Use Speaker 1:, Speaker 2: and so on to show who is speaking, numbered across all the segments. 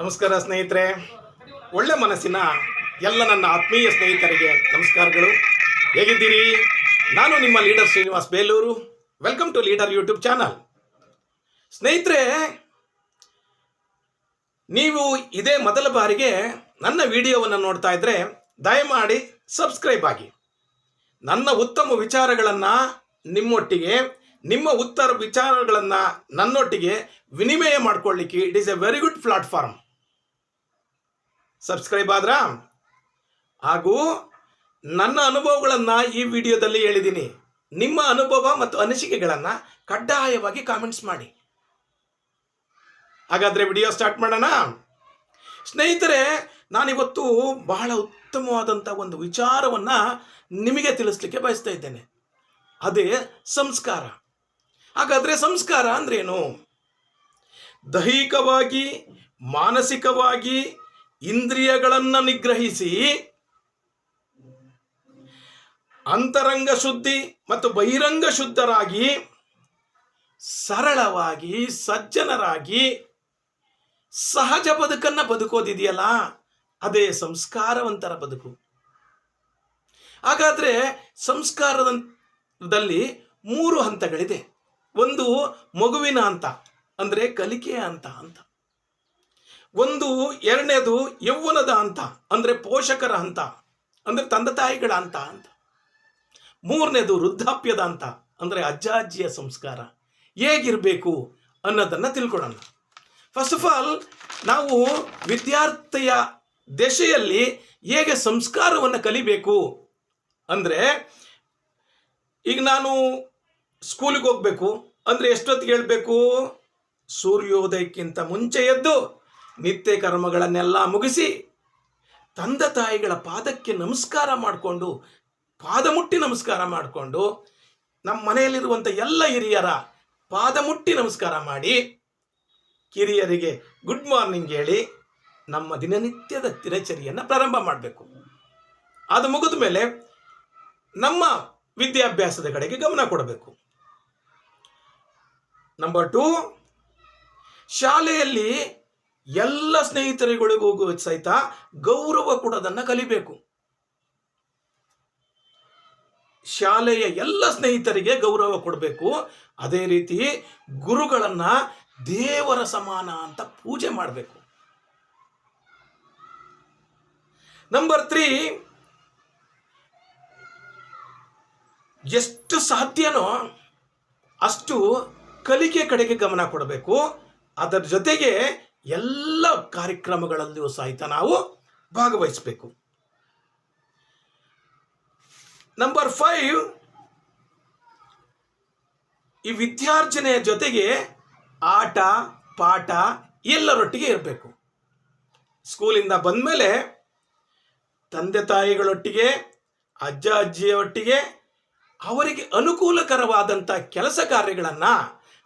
Speaker 1: ನಮಸ್ಕಾರ ಸ್ನೇಹಿತರೆ. ಒಳ್ಳೆ ಮನಸ್ಸಿನ ಎಲ್ಲ ನನ್ನ ಆತ್ಮೀಯ ಸ್ನೇಹಿತರಿಗೆ ನಮಸ್ಕಾರಗಳು. ಹೇಗಿದ್ದೀರಿ? ನಾನು ನಿಮ್ಮ leader Srinivas Belur. Welcome to leader YouTube channel ಸ್ನೇಹಿತರೆ, ನೀವು ಇದೇ ಮೊದಲ ಬಾರಿಗೆ ನನ್ನ ವಿಡಿಯೋವನ್ನು ನೋಡ್ತಾ ಇದ್ದರೆ ದಯಮಾಡಿ ಸಬ್ಸ್ಕ್ರೈಬ್ ಆಗಿ. ನನ್ನ ಉತ್ತಮ ವಿಚಾರಗಳನ್ನು ನಿಮ್ಮೊಟ್ಟಿಗೆ, ನಿಮ್ಮ ಉತ್ತರ ವಿಚಾರಗಳನ್ನು ನನ್ನೊಟ್ಟಿಗೆ ವಿನಿಮಯ ಮಾಡ್ಕೊಳ್ಳಿಕ್ಕೆ it is a very good platform subscribe ಆದ್ರಾ? ಹಾಗೂ ನನ್ನ ಅನುಭವಗಳನ್ನು ಈ ವಿಡಿಯೋದಲ್ಲಿ ಹೇಳಿದ್ದೀನಿ ನಿಮ್ಮ ಅನುಭವ ಮತ್ತು ಅನಿಸಿಕೆಗಳನ್ನು ಕಡ್ಡಾಯವಾಗಿ ಕಾಮೆಂಟ್ಸ್ ಮಾಡಿ. ಹಾಗಾದರೆ ವಿಡಿಯೋ ಸ್ಟಾರ್ಟ್ ಮಾಡೋಣ? ಸ್ನೇಹಿತರೆ, ನಾನಿವತ್ತು ಬಹಳ ಉತ್ತಮವಾದಂಥ ಒಂದು ವಿಚಾರವನ್ನು ನಿಮಗೆ ತಿಳಿಸ್ಲಿಕ್ಕೆ ಬಯಸ್ತಾ ಇದ್ದೇನೆ. ಅದೇ ಸಂಸ್ಕಾರ. ಹಾಗಾದರೆ ಸಂಸ್ಕಾರ ಅಂದ್ರೇನು? ದೈಹಿಕವಾಗಿ, ಮಾನಸಿಕವಾಗಿ ಇಂದ್ರಿಯಗಳನ್ನು ನಿಗ್ರಹಿಸಿ ಅಂತರಂಗ ಶುದ್ಧಿ ಮತ್ತು ಬಹಿರಂಗ ಶುದ್ಧರಾಗಿ ಸರಳವಾಗಿ ಸಜ್ಜನರಾಗಿ ಸಹಜ ಬದುಕನ್ನು ಬದುಕೋದಿದೆಯಲ್ಲ, ಅದೇ ಸಂಸ್ಕಾರವಂತರ ಬದುಕು. ಹಾಗಾದರೆ ಸಂಸ್ಕಾರದಲ್ಲಿ ಮೂರು ಹಂತಗಳಿದೆ. ಒಂದು ಮಗುವಿನ ಹಂತ ಅಂದರೆ ಕಲಿಕೆಯ ಹಂತ ಅಂತ. ಒಂದು, ಎರಡನೇದು ಯೌವನದ ಹಂತ, ಅಂದರೆ ಪೋಷಕರ ಹಂತ, ಅಂದರೆ ತಂದೆ ತಾಯಿಗಳ ಹಂತ ಅಂತ. ಮೂರನೇದು ವೃದ್ಧಾಪ್ಯದ ಹಂತ, ಅಂದರೆ ಅಜ್ಜ, ಅಜ್ಜಿಯ ಸಂಸ್ಕಾರ. ಹೇಗಿರಬೇಕು ಅನ್ನೋದನ್ನು ತಿಳ್ಕೊಳ್ಳೋಣ. ಫಸ್ಟ್ ಆಫ್ ಆಲ್ ನಾವು ವಿದ್ಯಾರ್ಥಿಯ ದೆಸೆಯಲ್ಲಿ ಹೇಗೆ ಸಂಸ್ಕಾರವನ್ನು ಕಲಿಬೇಕು ಅಂದರೆ, ಈಗ ನಾನು ಸ್ಕೂಲಿಗೆ ಹೋಗಬೇಕು, ಅಂದರೆ ಎಷ್ಟೊತ್ತಿಗೆ ಹೇಳಬೇಕು? ಸೂರ್ಯೋದಯಕ್ಕಿಂತ ಮುಂಚೆ ಎದ್ದು ನಿತ್ಯ ಕರ್ಮಗಳನ್ನೆಲ್ಲ ಮುಗಿಸಿ ತಂದೆ ತಾಯಿಗಳ ಪಾದಕ್ಕೆ ನಮಸ್ಕಾರ ಮಾಡಿಕೊಂಡು, ಪಾದ ಮುಟ್ಟಿ ನಮಸ್ಕಾರ ಮಾಡಿಕೊಂಡು, ನಮ್ಮ ಮನೆಯಲ್ಲಿರುವಂಥ ಎಲ್ಲ ಹಿರಿಯರ ಪಾದ ಮುಟ್ಟಿ ನಮಸ್ಕಾರ ಮಾಡಿ, ಕಿರಿಯರಿಗೆ ಗುಡ್ ಮಾರ್ನಿಂಗ್ ಹೇಳಿ ನಮ್ಮ ದಿನನಿತ್ಯದ ದಿನಚರಿಯನ್ನು ಪ್ರಾರಂಭ ಮಾಡಬೇಕು. ಅದು ಮುಗಿದ ಮೇಲೆ ನಮ್ಮ ವಿದ್ಯಾಭ್ಯಾಸದ ಕಡೆಗೆ ಗಮನ ಕೊಡಬೇಕು. ನಂಬರ್ ಟು ಶಾಲೆಯಲ್ಲಿ ಎಲ್ಲ ಸ್ನೇಹಿತರುಗಳಿಗೂ ಸಹಿತ ಗೌರವ ಕೊಡೋದನ್ನು ಕಲಿಬೇಕು. ಶಾಲೆಯ ಎಲ್ಲ ಸ್ನೇಹಿತರಿಗೆ ಗೌರವ ಕೊಡಬೇಕು. ಅದೇ ರೀತಿ ಗುರುಗಳನ್ನು ದೇವರ ಸಮಾನ ಅಂತ ಪೂಜೆ ಮಾಡಬೇಕು. ನಂಬರ್ ತ್ರೀ ಎಷ್ಟು ಸಾಧ್ಯನೋ ಅಷ್ಟು ಕಲಿಕೆ ಕಡೆಗೆ ಗಮನ ಕೊಡಬೇಕು. ಅದರ ಜೊತೆಗೆ ಎಲ್ಲ ಕಾರ್ಯಕ್ರಮಗಳಲ್ಲಿಯೂ ಸಹಿತ ನಾವು ಭಾಗವಹಿಸಬೇಕು. ನಂಬರ್ ಫೈವ್ ಈ ವಿದ್ಯಾರ್ಜನೆಯ ಜೊತೆಗೆ ಆಟ, ಪಾಠ ಎಲ್ಲರೊಟ್ಟಿಗೆ ಇರಬೇಕು. ಸ್ಕೂಲಿಂದ ಬಂದಮೇಲೆ ತಂದೆ ತಾಯಿಗಳೊಟ್ಟಿಗೆ, ಅಜ್ಜ, ಅಜ್ಜಿಯೊಟ್ಟಿಗೆ ಅವರಿಗೆ ಅನುಕೂಲಕರವಾದಂಥ ಕೆಲಸ ಕಾರ್ಯಗಳನ್ನು,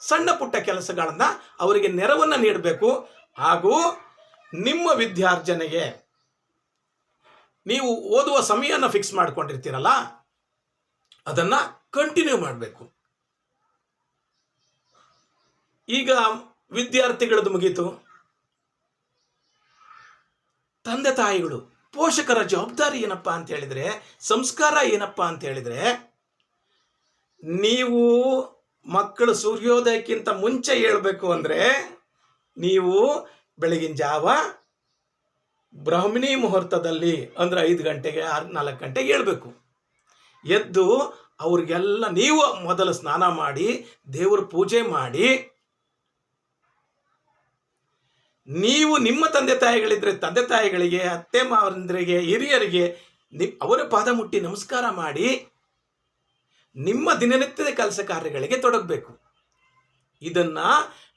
Speaker 1: ಸಣ್ಣ ಪುಟ್ಟ ಕೆಲಸಗಳನ್ನು ಅವರಿಗೆ ನೆರವನ್ನು ನೀಡಬೇಕು. ಹಾಗೂ ನಿಮ್ಮ ವಿದ್ಯಾರ್ಜನೆಗೆ ನೀವು ಓದುವ ಸಮಯನ ಫಿಕ್ಸ್ ಮಾಡ್ಕೊಂಡಿರ್ತೀರಲ್ಲ, ಅದನ್ನು ಕಂಟಿನ್ಯೂ ಮಾಡಬೇಕು. ಈಗ ವಿದ್ಯಾರ್ಥಿಗಳದ್ದು ಮುಗೀತು. ತಂದೆ ತಾಯಿಗಳು, ಪೋಷಕರ ಜವಾಬ್ದಾರಿ ಏನಪ್ಪ ಅಂತ ಹೇಳಿದರೆ, ಸಂಸ್ಕಾರ ಏನಪ್ಪ ಅಂತ ಹೇಳಿದರೆ, ನೀವು ಮಕ್ಕಳು ಸೂರ್ಯೋದಯಕ್ಕಿಂತ ಮುಂಚೆ ಹೇಳಬೇಕು ಅಂದರೆ ನೀವು ಬೆಳಗಿನ ಜಾವ ಬ್ರಾಹ್ಮಿಣಿ ಮುಹೂರ್ತದಲ್ಲಿ ಅಂದ್ರೆ ಐದು ಗಂಟೆಗೆ ಆರು ನಾಲ್ಕು ಗಂಟೆಗೆ ಹೇಳಬೇಕು ಎದ್ದು ಅವ್ರಿಗೆಲ್ಲ ನೀವು ಮೊದಲು ಸ್ನಾನ ಮಾಡಿ, ದೇವ್ರ ಪೂಜೆ ಮಾಡಿ, ನೀವು ನಿಮ್ಮ ತಂದೆ ತಾಯಿಗಳಿದ್ರೆ ತಂದೆ ತಾಯಿಗಳಿಗೆ, ಅತ್ತೆ ಮಾವಂದ್ರಿಗೆ ಹಿರಿಯರಿಗೆ ನಿ ಅವರ ಪಾದ ಮುಟ್ಟಿ ನಮಸ್ಕಾರ ಮಾಡಿ ನಿಮ್ಮ ದಿನನಿತ್ಯದ ಕೆಲಸ ಕಾರ್ಯಗಳಿಗೆ ತೊಡಗಬೇಕು. ಇದನ್ನು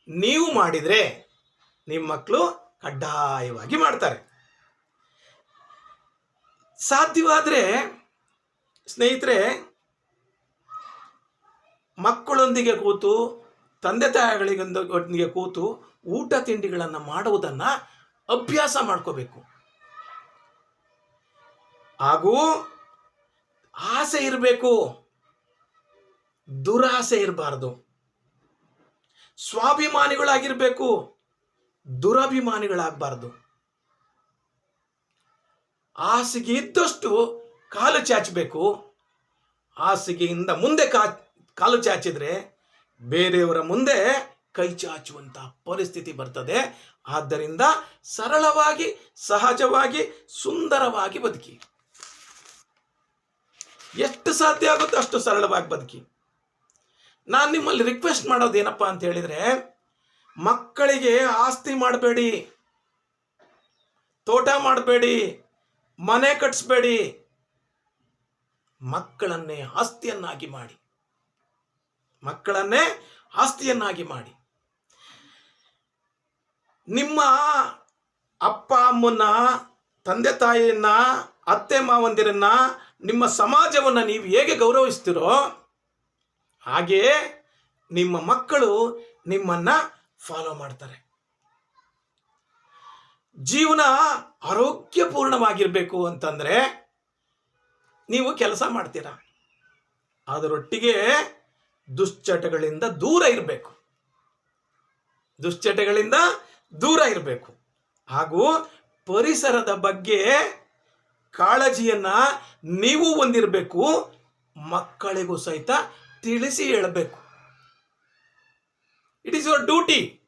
Speaker 1: ನೀವು ಮಾಡಿದರೆ ನಿಮ್ಮ ಮಕ್ಕಳು ಕಡ್ಡಾಯವಾಗಿ ಮಾಡ್ತಾರೆ. ಸಾಧ್ಯವಾದರೆ ಸ್ನೇಹಿತರೆ, ಮಕ್ಕಳೊಂದಿಗೆ ಕೂತು, ತಂದೆ ತಾಯಿಗಳಿಗೊಂದಿಗೆ ಕೂತು ಊಟ ತಿಂಡಿಗಳನ್ನು ಮಾಡುವುದನ್ನು ಅಭ್ಯಾಸ ಮಾಡ್ಕೋಬೇಕು. ಹಾಗೂ ಆಸೆ ಇರಬೇಕು. ದುರಾಸೆ ಇರಬಾರ್ದು. ಸ್ವಾಭಿಮಾನಿಗಳಾಗಿರಬೇಕು. ದುರಭಿಮಾನಿಗಳಾಗಬಾರ್ದು. ಹಾಸಿಗೆ ಇದ್ದಷ್ಟು ಕಾಲು ಚಾಚಬೇಕು. ಹಾಸಿಗೆಯಿಂದ ಮುಂದೆ ಕಾ, ಕಾಲು ಚಾಚಿದರೆ ಬೇರೆಯವರ ಮುಂದೆ ಕೈ ಚಾಚುವಂಥ ಪರಿಸ್ಥಿತಿ ಬರ್ತದೆ. ಆದ್ದರಿಂದ ಸರಳವಾಗಿ, ಸಹಜವಾಗಿ, ಸುಂದರವಾಗಿ ಬದುಕಿ. ಎಷ್ಟು ಸಾಧ್ಯ ಆಗುತ್ತೋ ಅಷ್ಟು ಸರಳವಾಗಿ ಬದುಕಿ. ನಾನು ನಿಮ್ಮಲ್ಲಿ ರಿಕ್ವೆಸ್ಟ್ ಮಾಡೋದೇನಪ್ಪ ಅಂತ ಹೇಳಿದರೆ ಮಕ್ಕಳಿಗೆ ಆಸ್ತಿ ಮಾಡಬೇಡಿ, ತೋಟ ಮಾಡಬೇಡಿ, ಮನೆ ಕಟ್ಸ್ಬೇಡಿ, ಮಕ್ಕಳನ್ನೇ ಆಸ್ತಿಯನ್ನಾಗಿ ಮಾಡಿ, ಮಕ್ಕಳನ್ನೇ ಆಸ್ತಿಯನ್ನಾಗಿ ಮಾಡಿ. ನಿಮ್ಮ ಅಪ್ಪ ಅಮ್ಮನ ತಂದೆ, ತಾಯಿಯನ್ನ, ಅತ್ತೆ, ಮಾವಂದಿರನ್ನ ನಿಮ್ಮ ಸಮಾಜವನ್ನು ನೀವು ಹೇಗೆ ಗೌರವಿಸ್ತೀರೋ ಹಾಗೆಯೇ ನಿಮ್ಮ ಮಕ್ಕಳು ನಿಮ್ಮನ್ನ ಫಾಲೋ ಮಾಡ್ತಾರೆ. ಜೀವನ ಆರೋಗ್ಯಪೂರ್ಣವಾಗಿರಬೇಕು ಅಂತಂದರೆ ನೀವು ಕೆಲಸ ಮಾಡ್ತೀರಾ. ಅದರೊಟ್ಟಿಗೆ ದುಶ್ಚಟಗಳಿಂದ ದೂರ ಇರಬೇಕು. ದುಶ್ಚಟಗಳಿಂದ ದೂರ ಇರಬೇಕು. ಹಾಗೂ ಪರಿಸರದ ಬಗ್ಗೆ ಕಾಳಜಿಯನ್ನು ನೀವು ಹೊಂದಿರಬೇಕು. ಮಕ್ಕಳಿಗೂ ಸಹಿತ ತಿಳಿಸಿ ಹೇಳಬೇಕು. ಇಟ್ ಈಸ್ ಯುವರ್ ಡ್ಯೂಟಿ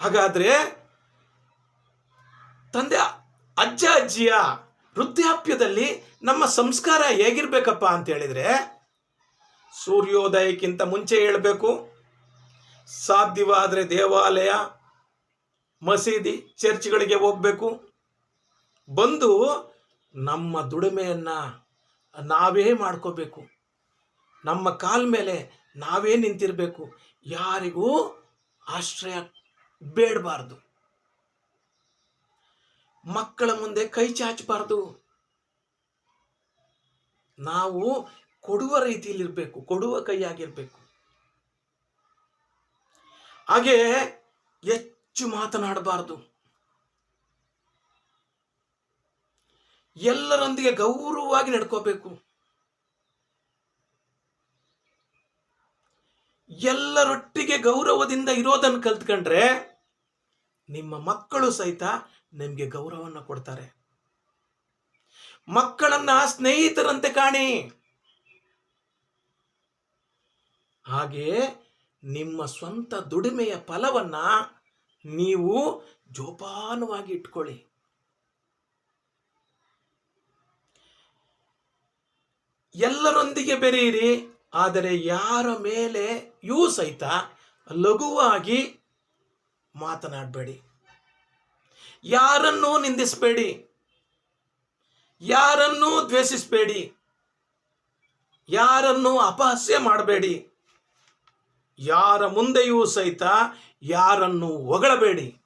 Speaker 1: ಹಾಗಾದ್ರೆ ತಂದೆ, ಅಜ್ಜ, ಅಜ್ಜಿಯ ವೃದ್ಧಾಪ್ಯದಲ್ಲಿ ನಮ್ಮ ಸಂಸ್ಕಾರ ಹೇಗಿರ್ಬೇಕಪ್ಪ ಅಂತ ಹೇಳಿದ್ರೆ, ಸೂರ್ಯೋದಯಕ್ಕಿಂತ ಮುಂಚೆ ಹೇಳಬೇಕು. ಸಾಧ್ಯವಾದರೆ ದೇವಾಲಯ, ಮಸೀದಿ, ಚರ್ಚ್ಗಳಿಗೆ ಹೋಗಬೇಕು. ಬಂದು ನಮ್ಮ ದುಡಿಮೆಯನ್ನು ನಾವೇ ಮಾಡ್ಕೋಬೇಕು. ನಮ್ಮ ಕಾಲ ಮೇಲೆ ನಾವೇ ನಿಂತಿರಬೇಕು. ಯಾರಿಗೂ ಆಶ್ರಯ ಬೇಡಬಾರ್ದು. ಮಕ್ಕಳ ಮುಂದೆ ಕೈ ಚಾಚಬಾರ್ದು. ನಾವು ಕೊಡುವ ರೀತಿಯಲ್ಲಿರಬೇಕು, ಕೊಡುವ ಕೈಯಾಗಿರ್ಬೇಕು. ಹಾಗೆ ಹೆಚ್ಚು ಮಾತನಾಡಬಾರ್ದು. ಎಲ್ಲರೊಂದಿಗೆ ಗೌರವವಾಗಿ ನಡ್ಕೋಬೇಕು. ಎಲ್ಲರೊಟ್ಟಿಗೆ ಗೌರವದಿಂದ ಇರೋದನ್ನು ಕಲ್ತ್ಕೊಂಡ್ರೆ ನಿಮ್ಮ ಮಕ್ಕಳು ಸಹಿತ ನಿಮಗೆ ಗೌರವವನ್ನು ಕೊಡ್ತಾರೆ. ಮಕ್ಕಳನ್ನ ಸ್ನೇಹಿತರಂತೆ ಕಾಣಿ. ಹಾಗೆಯೇ ನಿಮ್ಮ ಸ್ವಂತ ದುಡಿಮೆಯ ಫಲವನ್ನ ನೀವು ಜೋಪಾನವಾಗಿ ಇಟ್ಕೊಳ್ಳಿ. ಎಲ್ಲರೊಂದಿಗೆ ಬೆರೆಯಿರಿ. ಆದರೆ ಯಾರ ಮೇಲೆ ಯೂ ಸಹಿತ ಲಘುವಾಗಿ ಮಾತನಾಡಬೇಡಿ. ಯಾರನ್ನೂ ನಿಂದಿಸಬೇಡಿ. ಯಾರನ್ನೂ ದ್ವೇಷಿಸಬೇಡಿ. ಯಾರನ್ನು ಅಪಹಾಸ್ಯ ಮಾಡಬೇಡಿ. ಯಾರ ಮುಂದೆಯೂ ಸಹಿತ ಯಾರನ್ನು ಹೊಗಳಬೇಡಿ.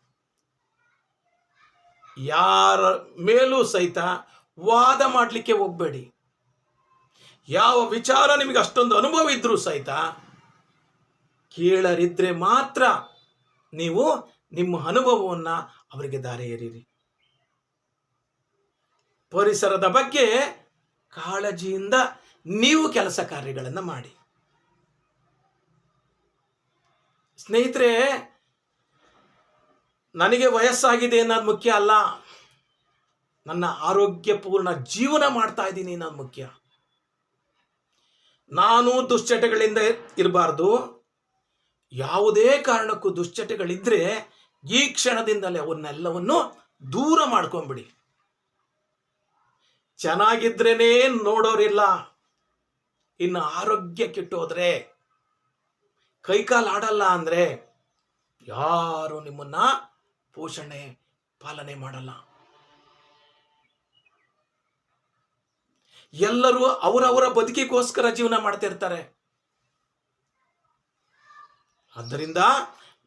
Speaker 1: ಯಾರ ಮೇಲೂ ಸಹಿತ ವಾದ ಮಾಡಲಿಕ್ಕೆ ಹೋಗಬೇಡಿ. ಯಾವ ವಿಚಾರ ನಿಮಗೆ ಅಷ್ಟೊಂದು ಅನುಭವ ಇದ್ರೂ ಸಹಿತ ಕೇಳರಿದ್ರೆ ಮಾತ್ರ ನೀವು ನಿಮ್ಮ ಅನುಭವವನ್ನು ಅವರಿಗೆ ದಾರಿ ಎರೀರಿ ಪರಿಸರದ ಬಗ್ಗೆ ಕಾಳಜಿಯಿಂದ ನೀವು ಕೆಲಸ ಕಾರ್ಯಗಳನ್ನು ಮಾಡಿ. ಸ್ನೇಹಿತರೆ, ನನಗೆ ವಯಸ್ಸಾಗಿದೆ ಅನ್ನೋದು ಮುಖ್ಯ ಅಲ್ಲ. ನನ್ನ ಆರೋಗ್ಯಪೂರ್ಣ ಜೀವನ ಮಾಡ್ತಾ ಇದ್ದೀನಿ ಅನ್ನೋದು ಮುಖ್ಯ. ನಾನು ದುಶ್ಚಟಗಳಿಂದ ಇರಬಾರ್ದು. ಯಾವುದೇ ಕಾರಣಕ್ಕೂ ದುಶ್ಚಟಗಳಿದ್ರೆ ಈ ಕ್ಷಣದಿಂದಲೇ ಅವನ್ನೆಲ್ಲವನ್ನು ದೂರ ಮಾಡ್ಕೊಂಬಿಡಿ. ಚೆನ್ನಾಗಿದ್ರೇನೇ ನೋಡೋರಿಲ್ಲ. ಇನ್ನು ಆರೋಗ್ಯ ಕೆಟ್ಟೋದ್ರೆ, ಕೈಕಾಲು ಆಡಲ್ಲ ಅಂದ್ರೆ ಯಾರು ನಿಮ್ಮನ್ನ ಪೋಷಣೆ, ಪಾಲನೆ ಮಾಡಲ್ಲ. ಎಲ್ಲರೂ ಅವರವರ ಬದುಕಿಗೋಸ್ಕರ ಜೀವನ ಮಾಡ್ತಿರ್ತಾರೆ ಆದ್ದರಿಂದ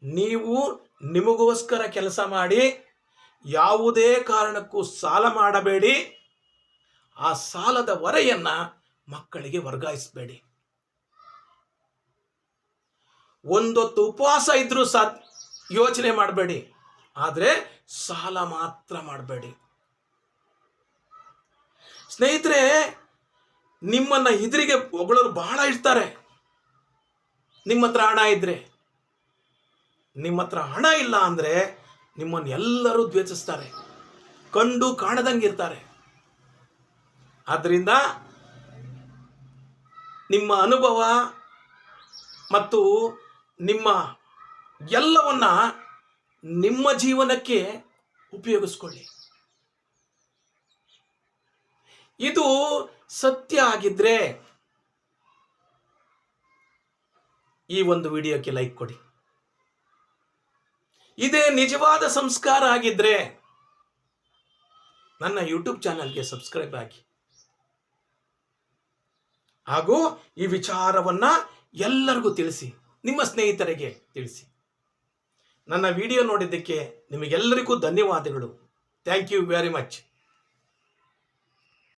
Speaker 1: ನೀವು ನಿಮಗೋಸ್ಕರ ಕೆಲಸ ಮಾಡಿ, ಯಾವುದೇ ಕಾರಣಕ್ಕೂ ಸಾಲ ಮಾಡಬೇಡಿ. ಆ ಸಾಲದ ಹೊರೆಯನ್ನ ಮಕ್ಕಳಿಗೆ ವರ್ಗಾಯಿಸಬೇಡಿ. ಒಂದೊತ್ತು ಉಪವಾಸ ಇದ್ರೂ ಸಾ ಯೋಚನೆ ಮಾಡಬೇಡಿ. ಆದರೆ ಸಾಲ ಮಾತ್ರ ಮಾಡಬೇಡಿ. ಸ್ನೇಹಿತರೆ, ನಿಮ್ಮನ್ನ ಎದುರಿಗೆ ಹೊಗಳರು ಬಹಳ ಇರ್ತಾರೆ. ನಿಮ್ಮ ಹತ್ರ ಹಣ ಇದ್ರೆ. ನಿಮ್ಮ ಹತ್ರ ಹಣ ಇಲ್ಲ ಅಂದರೆ ನಿಮ್ಮನ್ನು ಎಲ್ಲರೂ ದ್ವೇಷಿಸ್ತಾರೆ. ಕಂಡು ಕಾಣದಂಗಿರ್ತಾರೆ ಆದ್ದರಿಂದ ನಿಮ್ಮ ಅನುಭವ ಮತ್ತು ನಿಮ್ಮ ಎಲ್ಲವನ್ನ ನಿಮ್ಮ ಜೀವನಕ್ಕೆ ಉಪಯೋಗಿಸ್ಕೊಳ್ಳಿ. ಇದು ಸತ್ಯ ಆಗಿದ್ರೆ ಈ ಒಂದು ವಿಡಿಯೋಕ್ಕೆ ಲೈಕ್ ಕೊಡಿ. ಇದೇ ನಿಜವಾದ ಸಂಸ್ಕಾರ ಆಗಿದ್ರೆ ನನ್ನ ಯೂಟ್ಯೂಬ್ ಚಾನಲ್ಗೆ ಸಬ್ಸ್ಕ್ರೈಬ್ ಆಗಿ. ಹಾಗೂ ಈ ವಿಚಾರವನ್ನ ಎಲ್ಲರಿಗೂ ತಿಳಿಸಿ, ನಿಮ್ಮ ಸ್ನೇಹಿತರಿಗೆ ತಿಳಿಸಿ. ನನ್ನ ವಿಡಿಯೋ ನೋಡಿದ್ದಕ್ಕೆ ನಿಮಗೆಲ್ಲರಿಗೂ ಧನ್ಯವಾದಗಳು. Thank you very much